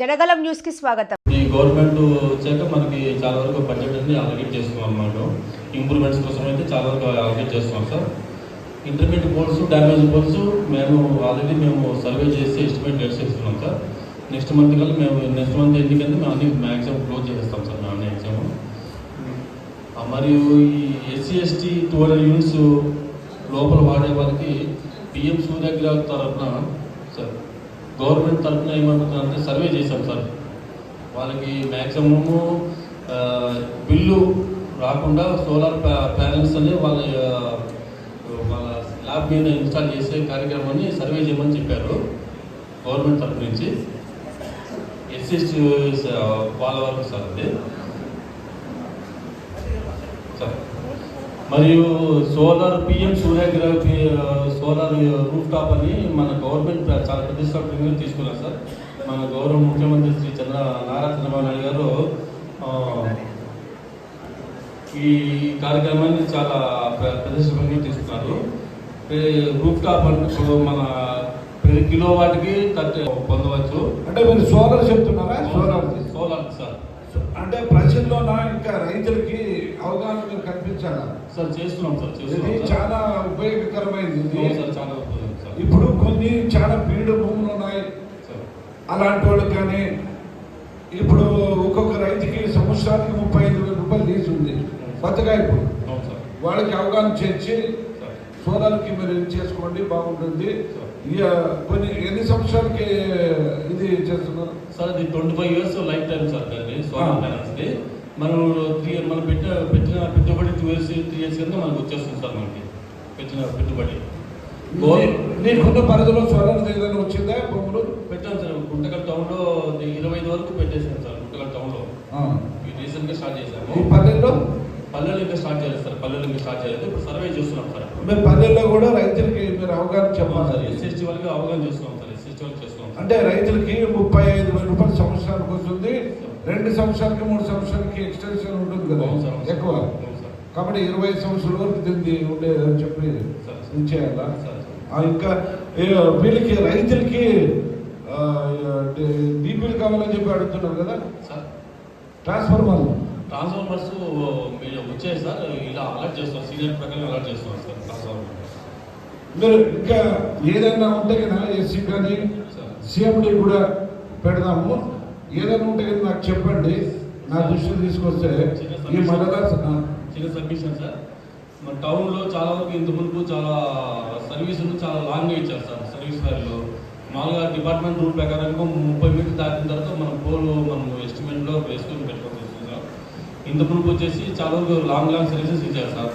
జనగలం న్యూస్కి స్వాగతం. ఈ గవర్నమెంట్ వచ్చాక మనకి చాలా వరకు బడ్జెట్ అనేది అలొకేట్ చేస్తున్నాం అన్నమాట. ఇంప్రూవ్మెంట్స్ కోసం అయితే చాలా వరకు అలొకేట్ చేస్తున్నాం sir. Intermediate boards damage boards మేము ఆల్రెడీ మేము సర్వే చేసి ఎస్టిమేట్ చేసి ఇస్తున్నాం సార్. నెక్స్ట్ మంత్ కల్లా మేము నెక్స్ట్ మంత్ ఎందుకంటే మేము అన్ని మ్యాక్సిమం క్లోజ్ చేస్తాం సార్ మేము అన్ని ఎగ్జామ్ మరియు ఈ SC ST two hundred units లోపల వాడే వారికి పిఎం సూర్యగ్రహ తరఫున సార్ గవర్నమెంట్ తరఫున ఏమంటున్నారంటే సర్వే చేశాం సార్. వాళ్ళకి మ్యాక్సిమము బిల్లు రాకుండా సోలార్ ప్యానెల్స్ అనే వాళ్ళ వాళ్ళ ల్యాబ్ మీద ఇన్స్టాల్ చేసే కార్యక్రమాన్ని సర్వే చేయమని చెప్పారు గవర్నమెంట్ తరఫు నుంచి. ఎస్సీ వాళ్ళ వరకు సార్ అది. సార్ మరియు solar PM Surya Ghar solar rooftop అని మన గవర్నమెంట్ చాలా ప్రతిష్టాత్మకంగా తీసుకున్నారు సార్. మన గౌరవ ముఖ్యమంత్రి శ్రీ చంద్ర నారా చంద్రబాబు నాయుడు గారు ఈ కార్యక్రమాన్ని చాలా ప్ర- ప్రతిష్టాత్మకంగా తీసుకున్నారు. రూఫ్ టాప్ అంటే మన ప్రతి కిలో వాటికి థర్టీ పొందవచ్చు. అంటే మీరు సోలార్ చెప్తున్నారా? సోలార్ అంటే ప్రజల్లోనా ఇంకా రైతులకి అవగాహన మీరు కల్పించాలా? సార్ చేస్తున్నాం సార్ ఇది చాలా ఉపయోగకరమైనది ఇది చాలా ఇప్పుడు కొన్ని చాలా పీడు భూములు ఉన్నాయి. అలాంటి వాళ్ళకి కానీ ఇప్పుడు ఒక్కొక్క రైతుకి సంవత్సరానికి ముప్పై ఐదు వేల రూపాయలు లీజు ఉంది. కొత్తగా ఇప్పుడు. వాళ్ళకి అవగాహన చేర్చి సార్. సోలార్కి మీరు చేసుకోండి బాగుంటుంది. కొన్ని ఎన్ని సంవత్సరాలకి ఇది చేస్తున్నారు సార్ అది twenty five years lifetime sir దాన్ని సోలార్ మనం త్రీ మనం పెట్టిన పెట్టిన పెట్టుబడి టూ ఇయర్స్ త్రీ ఇయర్స్ కింద మనకు వచ్చేస్తుంది సార్ మనకి పెట్టిన పెట్టుబడి. నీకున్న పరిధిలో సోలార్ ఏదైనా వచ్చిందా భూములు పెట్టాం సార్ గుంటకల్ టౌన్లో ఇరవై ఐదు వరకు పెట్టేసాం సార్ గుంటకల్ టౌన్లో. రీసెంట్గా స్టార్ట్ చేసాము ఈ పల్లెల్లో? పల్లెలు ఇంకా స్టార్ట్ చేయలేదు సార్. పల్లెలు ఇంకా స్టార్ట్ చేయలేదు. ఇప్పుడు సర్వే చేస్తున్నాం సార్. మేము పల్లెల్లో కూడా రైతులకి మీరు అవగాహన చెప్పాలి సార్ ఎస్ఎస్టీ వాళ్ళకి అవగాహన చేస్తున్నాం సార్. ఎస్ఎస్టీ వాళ్ళకి చేస్తున్నాం అంటే రైతులకి ముప్పై ఐదు వేల రూపాయలు సంవత్సరానికి వస్తుంది. రెండు సంవత్సరాలకి మూడు సంవత్సరాలకి ఎక్స్టెన్షన్ ఉంటుంది కదా. సార్. ఎక్కువ. కాబట్టి ఇరవై సంవత్సరాల వరకు దీన్ని ఉండేది అని చెప్పి ఆ, ఇంకా వీళ్ళకి రైతులకి డీపీలు కావాలని చెప్పి అడుగుతున్నారు కదా? సార్. ట్రాన్స్ఫార్మర్లు. ట్రాన్స్ఫార్మర్స్ మీరు వచ్చాయి సార్ ఇలా అలర్ట్ చేస్తాం సీనియర్ ప్రకారం అలర్ట్ చేస్తున్నాం సార్ ట్రాన్స్ఫార్మర్ మీరు ఇంకా ఏదైనా ఉంటే కదా ఎస్సీ కానీ సీఎండి కూడా పెడదాము. ఏదైనా ఉంటే కదా నాకు చెప్పండి. నా దృష్టికి తీసుకొస్తే ఈ మండల చిన్న సబ్మిషన్ సార్. మన టౌన్లో చాలా వరకు ఇంత మునుపు చాలా సర్వీసులు చాలా లాంగ్గా ఇచ్చారు సార్ సర్వీస్ ఫైర్లు మామూలుగా డిపార్ట్మెంట్ రూల్ ప్రకారంగా ముప్పై మీటర్ దాటిన తర్వాత మన పోలు మనం ఎస్టిమేట్లో వేసుకొని పెట్టుకోవాల్సి ఇంత మునుపు వచ్చేసి చాలా వరకు లాంగ్ లాంగ్ సర్వీసెస్ ఇచ్చారు సార్.